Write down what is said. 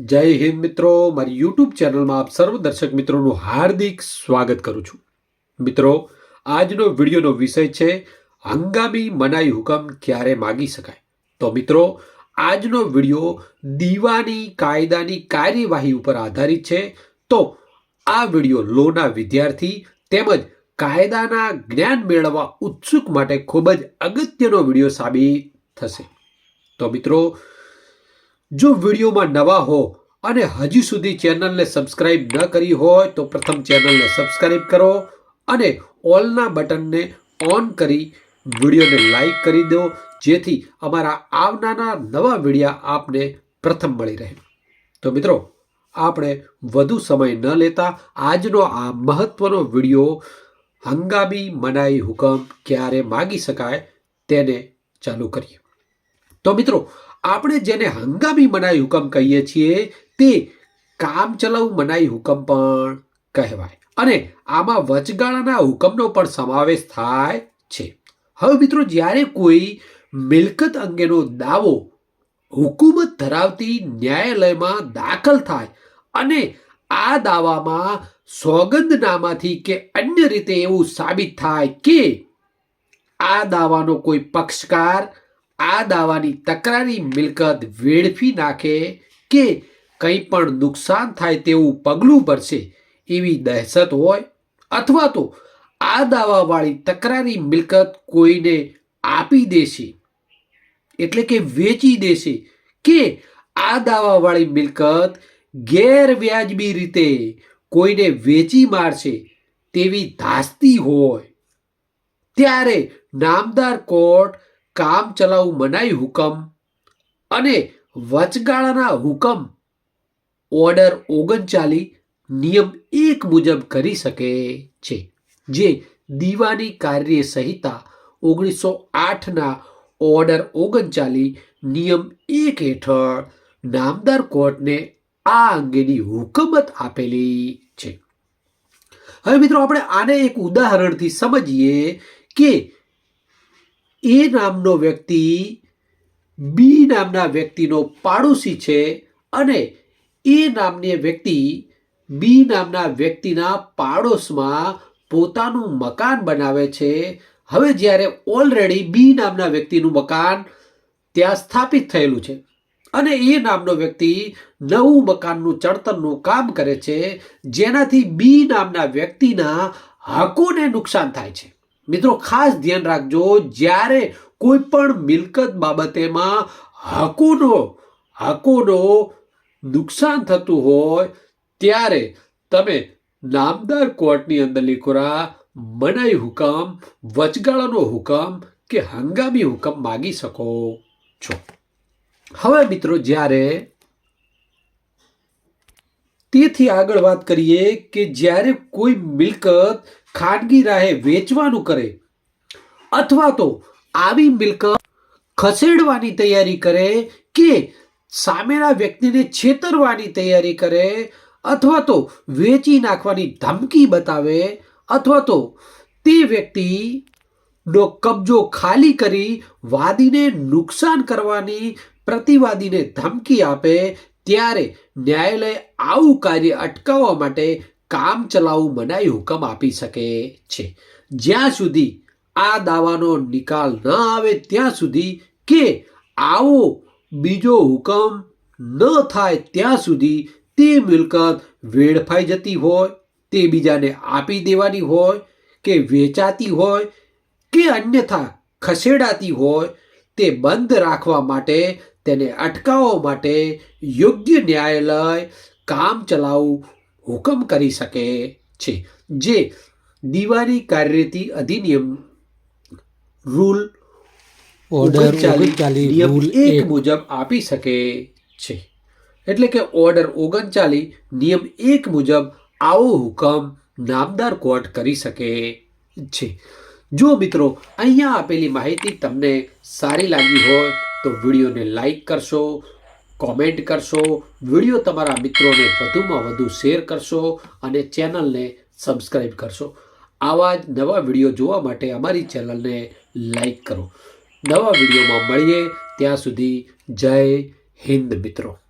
જય હિન્દ મિત્રો, મારી યુટ્યુબ ચેનલમાં આપ સર્વ દર્શક મિત્રોનું હાર્દિક સ્વાગત કરું છું. મિત્રો, આજનો વિડીયોનો વિષય છે, હંગામી મનાઈ હુકમ ક્યારે માગી શકાય? તો મિત્રો, આજનો વીડિયો દીવાની કાયદાની કાર્યવાહી ઉપર આધારિત છે. તો આ વીડિયો લોના વિદ્યાર્થી તેમજ કાયદાના જ્ઞાન મેળવવા ઉત્સુક માટે ખૂબ જ અગત્યનો વીડિયો સાબિત થશે. તો મિત્રો જો વિડીયોમાં નવા હો અને હજી સુધી ચેનલને સબસ્ક્રાઇબ ન કરી હોય તો પ્રથમ ચેનલને સબસ્ક્રાઇબ કરો અને ઓલના બટનને ઓન કરી વિડીયોને લાઈક કરી દો, જેથી અમારા આવનારા નવા વિડીયા આપને પ્રથમ મળી રહે. તો મિત્રો, આપણે વધુ સમય ન લેતા આજનો આ મહત્વનો વીડિયો, હંગામી મનાઈ હુકમ ક્યારે માગી શકાય તેને ચાલુ કરીએ. તો મિત્રો, આપણે જેને હંગામી મનાઈ હુકમ કહીએ છીએ, તે કામચલાઉ મનાઈ હુકમ પણ કહેવાય. અને આમાં વચગાળાના હુકમનો પણ સમાવેશ થાય છે. હવે મિત્રો, જ્યારે કોઈ મિલકત અંગેનો દાવો હુકુમત ધરાવતી ન્યાયાલયમાં દાખલ થાય અને આ દાવામાં સોગંદનામાથી કે અન્ય રીતે એવું સાબિત થાય કે આ દાવાનો કોઈ પક્ષકાર આ દાવાની તકરારી મિલકત વેડફી નાખે કે કંઈ પણ નુકસાન થાય તેવું પગલું ભરશે એવી દહેશત હોય અથવા તો આ દાવાવાળી તકરારી મિલકત કોઈને આપી દેશે. એટલે કે વેચી દેશે કે આ દાવાવાળી મિલકત ગેરવ્યાજબી રીતે કોઈને વેચી મારશે તેવી ધાસ્તી હોય. ત્યારે નામદાર કોર્ટ કામ ચલાઉ મનાઈ હુકમ અને વચગાળાના હુકમ ઓર્ડર ઓગણચાલીસ નિયમ એક મુજબ કરી શકે છે, જે દીવાની કાર્ય સંહિતા ઓગણીસો આઠના ઓર્ડર ઓગણચાલીસ નિયમ એક હેઠળ નામદાર કોર્ટને આ અંગેની હુકમત આપેલી છે. હવે મિત્રો, આપણે આને એક ઉદાહરણથી સમજીએ કે એ નામનો વ્યક્તિ બી નામના વ્યક્તિનો પાડોશી છે અને એ નામની વ્યક્તિ બી નામના વ્યક્તિના પાડોશમાં પોતાનું મકાન બનાવે છે. હવે જ્યારે ઓલરેડી બી નામના વ્યક્તિનું મકાન ત્યાં સ્થાપિત થયેલું છે અને એ નામનો વ્યક્તિ નવું મકાનનું ચડતરનું કામ કરે છે, જેનાથી બી નામના વ્યક્તિના હકોને નુકસાન થાય છે. મિત્રો, ખાસ ધ્યાન રાખજો, જ્યારે કોઈ પણ મિલકત બાબતેમાં હકોનો હકોનો નુકસાન થતું હોય, ત્યારે તમે નામદાર કોર્ટની અંદર લીખોરા મનાઈ હુકમ, વચગાળાનો હુકમ કે હંગામી હુકમ માગી શકો છો. હવે મિત્રો, જ્યારે તેથી આગળ વાત કરીએ કે જ્યારે કોઈ મિલકત ખાનગી રાહે વેચવાનું કરે અથવા તો આવી મિલકત ખસેડવાની તૈયારી કરે કે સામેના વ્યક્તિને છેતરવાની તૈયારી કરે અથવા તો વેચી નાખવાની ધમકી બતાવે અથવા તો તે વ્યક્તિ નો કબજો ખાલી કરી વાદીને નુકસાન કરવાની પ્રતિવાદીને ધમકી આપે ત્યારે ન્યાયાલય આવું કાર્ય અટકાવવા માટે કામ ચલાઉ મનાઈ હુકમ આપી શકે છે. જ્યાં સુધી આ દાવાનો નિકાલ ન આવે ત્યાં સુધી કે આવો બીજો હુકમ ન થાય ત્યાં સુધી તે મિલકત વેડફાઈ જતી હોય, તે બીજાને આપી દેવાની હોય, કે વેચાતી હોય, કે અન્યથા ખસેડાતી હોય, તે બંધ રાખવા માટે તેને અટકાવવા માટે યોગ્ય ન્યાયાલય કામ ચલાઉ હુકમ કરી શકે છે. જે દિવાળી કાર્યરીતિ અધિનિયમ રૂલ ઓર્ડર નિયમ એક. મુજબ આપી શકે છે. એટલે કે ઓર્ડર ઓગણચાલીસ નિયમ એક મુજબ આવો હુકમ નામદાર કોર્ટ કરી શકે છે. જો મિત્રો અહીંયા આપેલી માહિતી તમને સારી લાગી હોય તો વિડીયોને લાઈક કરશો, કોમેન્ટ કરશો, વીડિયો તમારા મિત્રોને વધુમાં વધુ શેર કરશો અને ચેનલને સબસ્ક્રાઈબ કરશો. આવા જ નવા વીડિયો જોવા માટે અમારી ચેનલને લાઈક કરો. નવા વિડીયોમાં મળીએ ત્યાં સુધી જય હિન્દ મિત્રો.